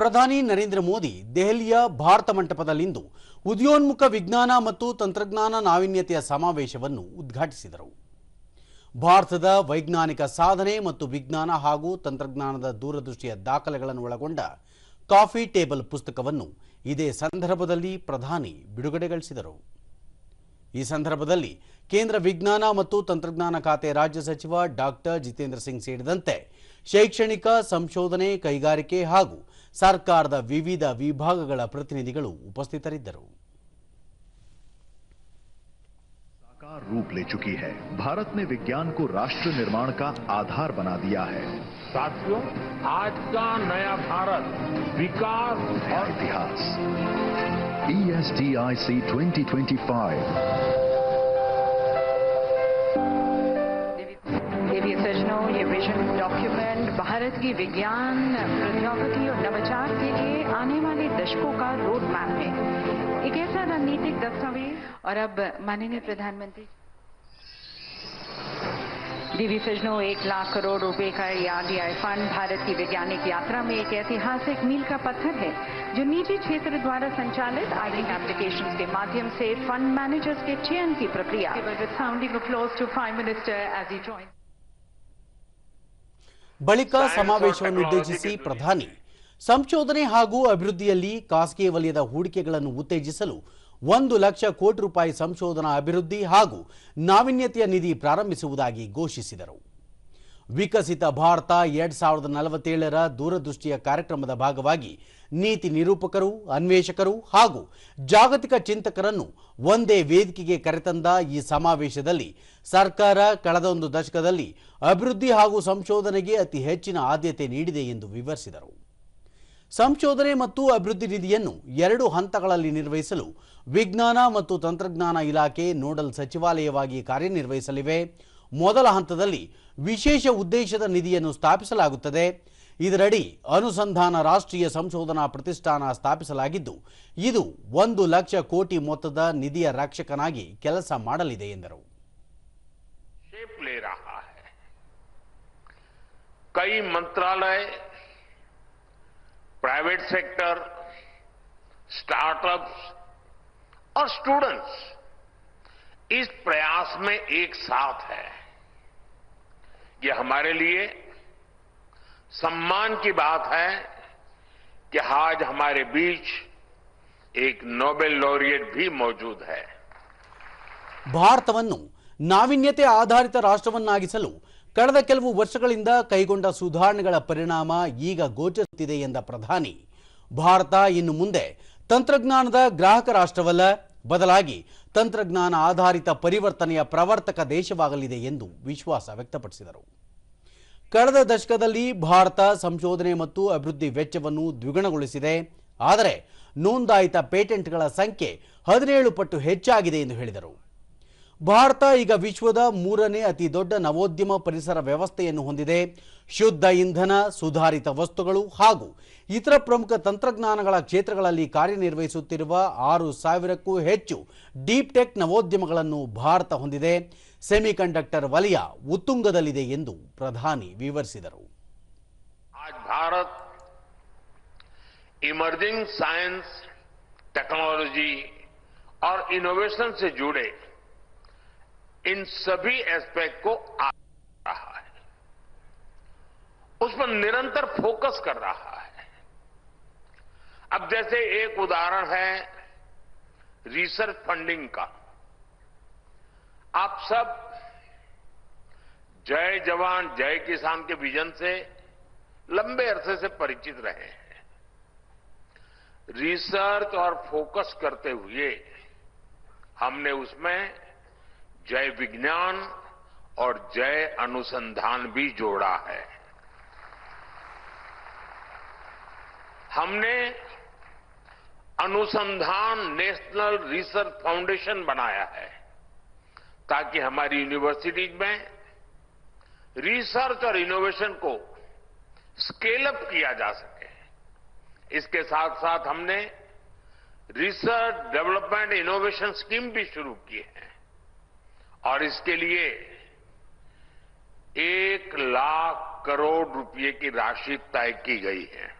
ಪ್ರಧಾನಿ ನರೇಂದ್ರ ಮೋದಿ ದೆಹಲಿಯ ಭಾರತ ಮಂಟಪದಲ್ಲಿಂದು ಉದಯೋನ್ಮುಖ ವಿಜ್ಞಾನ ಮತ್ತು ತಂತ್ರಜ್ಞಾನ ನಾವೀನ್ಯತೆಯ ಸಮಾವೇಶವನ್ನು ಉದ್ಘಾಟಿಸಿದರು. ಭಾರತದ ವೈಜ್ಞಾನಿಕ ಸಾಧನೆ ಮತ್ತು ವಿಜ್ಞಾನ ಹಾಗೂ ತಂತ್ರಜ್ಞಾನದ ದೂರದೃಷ್ಟಿಯ ದಾಖಲೆಗಳನ್ನು ಒಳಗೊಂಡ ಕಾಫಿ ಟೇಬಲ್ ಪುಸ್ತಕವನ್ನು ಇದೇ ಸಂದರ್ಭದಲ್ಲಿ ಪ್ರಧಾನಿ ಬಿಡುಗಡೆಗೊಳಿಸಿದರು. ಈ ಸಂದರ್ಭದಲ್ಲಿ ಕೇಂದ್ರ ವಿಜ್ಞಾನ ಮತ್ತು ತಂತ್ರಜ್ಞಾನ ಖಾತೆ ರಾಜ್ಯ ಸಚಿವ ಡಾಕ್ಟರ್ ಜಿತೇಂದ್ರ ಸಿಂಗ್ ಸೇರಿದಂತೆ ಶೈಕ್ಷಣಿಕ ಸಂಶೋಧನೆ ಕೈಗಾರಿಕೆ ಹಾಗೂ सरकार विविध विभाग प्रतिनिधि उपस्थितर साकार रूप ले चुकी है भारत ने विज्ञान को राष्ट्र निर्माण का आधार बना दिया है साथियों आज का नया भारत विकास और इतिहास ESDIC 2025 विजन डॉक्यूमेंट भारत की विज्ञान प्रौद्योगिकी और नवाचार के लिए आने वाले दशकों का रोड मैप है एक ऐसा रणनीतिक दस्तावेज़ और अब माननीय प्रधानमंत्री डीवी सजनों एक लाख करोड़ रुपए का आरडीआई फंड भारत की वैज्ञानिक यात्रा में एक ऐतिहासिक मील का पत्थर है जो निजी क्षेत्र द्वारा संचालित आई एप्लीकेशन के माध्यम से फंड मैनेजर्स के चयन की प्रक्रिया अप्लॉज टू मिनिस्टर एज ज्वाइन ಬಳಿಕ ಸಮಾವೇಶವನ್ನು ಉದ್ದೇಶಿಸಿ ಪ್ರಧಾನಿ ಸಂಶೋಧನೆ ಹಾಗೂ ಅಭಿವೃದ್ಧಿಯಲ್ಲಿ ಖಾಸಗಿ ವಲಯದ ಹೂಡಿಕೆಗಳನ್ನು ಉತ್ತೇಜಿಸಲು ಒಂದು ಲಕ್ಷ ಕೋಟಿ ರೂಪಾಯಿ ಸಂಶೋಧನಾ ಅಭಿವೃದ್ಧಿ ಹಾಗೂ ನಾವೀನ್ಯತೆಯ ನಿಧಿ ಪ್ರಾರಂಭಿಸುವುದಾಗಿ ಘೋಷಿಸಿದರು. ವಿಕಸಿತ ಭಾರತ ಎರಡ್ ಸಾವಿರದ ನಲವತ್ತೇಳರ ದೂರದೃಷ್ಟಿಯ ಕಾರ್ಯಕ್ರಮದ ಭಾಗವಾಗಿ ನೀತಿ ನಿರೂಪಕರು, ಅನ್ವೇಷಕರು ಹಾಗೂ ಜಾಗತಿಕ ಚಿಂತಕರನ್ನು ಒಂದೇ ವೇದಿಕೆಗೆ ಕರೆತಂದ ಈ ಸಮಾವೇಶದಲ್ಲಿ ಸರ್ಕಾರ ಕಳೆದ ಒಂದು ದಶಕದಲ್ಲಿ ಅಭಿವೃದ್ಧಿ ಹಾಗೂ ಸಂಶೋಧನೆಗೆ ಅತಿ ಹೆಚ್ಚಿನ ಆದ್ಯತೆ ನೀಡಿದೆ ಎಂದು ವಿವರಿಸಿದರು. ಸಂಶೋಧನೆ ಮತ್ತು ಅಭಿವೃದ್ಧಿ ನಿಧಿಯನ್ನು ಎರಡು ಹಂತಗಳಲ್ಲಿ ನಿರ್ವಹಿಸಲು ವಿಜ್ಞಾನ ಮತ್ತು ತಂತ್ರಜ್ಞಾನ ಇಲಾಖೆ ನೋಡಲ್ ಸಚಿವಾಲಯವಾಗಿ ಕಾರ್ಯನಿರ್ವಹಿಸಲಿವೆ. ಮೊದಲ ಹಂತದಲ್ಲಿ ವಿಶೇಷ ಉದ್ದೇಶದ ನಿಧಿಯನ್ನು ಸ್ಥಾಪಿಸಲಾಗುತ್ತದೆ ಇದರಡಿ ಅನುಸಂಧಾನ ರಾಷ್ಟ್ರೀಯ ಸಂಶೋಧನಾ ಪ್ರತಿಷ್ಠಾನ ಸ್ಥಾಪಿಸಲಾಗಿದ್ದು ಇದು ಒಂದು ಲಕ್ಷ ಕೋಟಿ ಮೊತ್ತದ ನಿಧಿಯ ರಕ್ಷಕನಾಗಿ ಕೆಲಸ ಮಾಡಲಿದೆ ಎಂದರು शेप ले रहा है कई मंत्रालय प्राइवेट सेक्टर स्टार्टअप्स और स्टूडेंट्स इस प्रयास में एक साथ है ये हमारे लिए सम्मान की बात है कि आज हमारे बीच एक नोबेल लॉरिएट भी मौजूद है ಭಾರತವನ್ನು ನಾವೀನ್ಯತೆ ಆಧಾರಿತ ರಾಷ್ಟ್ರವನ್ನಾಗಿಸಲು ಕಳೆದ ಕೆಲವು ವರ್ಷಗಳಿಂದ ಕೈಗೊಂಡ ಸುಧಾರಣೆಗಳ ಪರಿಣಾಮ ಈಗ ಗೋಚರಿಸುತ್ತಿದೆ ಎಂದ ಪ್ರಧಾನಿ ಭಾರತ ಇನ್ನು ಮುಂದೆ ತಂತ್ರಜ್ಞಾನದ ಗ್ರಾಹಕ ರಾಷ್ಟ್ರವಲ್ಲ ಬದಲಾಗಿ ತಂತ್ರಜ್ಞಾನ ಆಧಾರಿತ ಪರಿವರ್ತನೆಯ ಪ್ರವರ್ತಕ ದೇಶವಾಗಲಿದೆ ಎಂದು ವಿಶ್ವಾಸ ವ್ಯಕ್ತಪಡಿಸಿದರು. ಕಳೆದ ದಶಕದಲ್ಲಿ ಭಾರತ ಸಂಶೋಧನೆ ಮತ್ತು ಅಭಿವೃದ್ಧಿ ವೆಚ್ಚವನ್ನು ದ್ವಿಗುಣಗೊಳಿಸಿದೆ. ಆದರೆ ನೋಂದಾಯಿತ ಪೇಟೆಂಟ್ಗಳ ಸಂಖ್ಯೆ ಹದಿನೇಳು ಪಟ್ಟು ಹೆಚ್ಚಾಗಿದೆ ಎಂದು ಹೇಳಿದರು. ಭಾರತ ಈಗ ವಿಶ್ವದ ಮೂರನೇ ಅತಿ ದೊಡ್ಡ ನವೋದ್ಯಮ ಪರಿಸರ ವ್ಯವಸ್ಥೆಯನ್ನು ಹೊಂದಿದೆ ಶುದ್ಧ ಇಂಧನ ಸುಧಾರಿತ ವಸ್ತುಗಳು ಹಾಗೂ ಇತರ ಪ್ರಮುಖ ತಂತ್ರಜ್ಞಾನಗಳ ಕ್ಷೇತ್ರಗಳಲ್ಲಿ ಕಾರ್ಯನಿರ್ವಹಿಸುತ್ತಿರುವ ಆರು ಸಾವಿರಕ್ಕೂ ಹೆಚ್ಚು ಡೀಪ್ ಟೆಕ್ ನವೋದ್ಯಮಗಳನ್ನು ಭಾರತ ಹೊಂದಿದೆ ಸೆಮಿಕಂಡಕ್ಟರ್ ವಲಯ ಉತ್ತುಂಗದಲ್ಲಿದೆ ಎಂದು ಪ್ರಧಾನಿ ವಿವರಿಸಿದರು आज भारत इमर्जिंग साइंस टेक्नोलॉजी और इनोवेशन से जुड़े इन सभी एस्पेक्ट को आ रहा है। उस पर निरंतर फोकस कर रहा है। अब जैसे एक उदाहरण है रिसर्च फंडिंग का। आप सब जय जवान, जय किसान के विजन से लंबे अरसे से परिचित रहे हैं। रिसर्च और फोकस करते हुए हमने उसमें जय विज्ञान और जय अनुसंधान भी जोड़ा है। हमने अनुसंधान नेशनल रिसर्च फाउंडेशन बनाया है ताकि हमारी यूनिवर्सिटीज में रिसर्च और इनोवेशन को स्केल अप किया जा सके। इसके साथ साथ हमने रिसर्च डेवलपमेंट इनोवेशन स्कीम भी शुरू की है। और इसके लिए एक लाख करोड़ रुपए की राशि तय की गई है।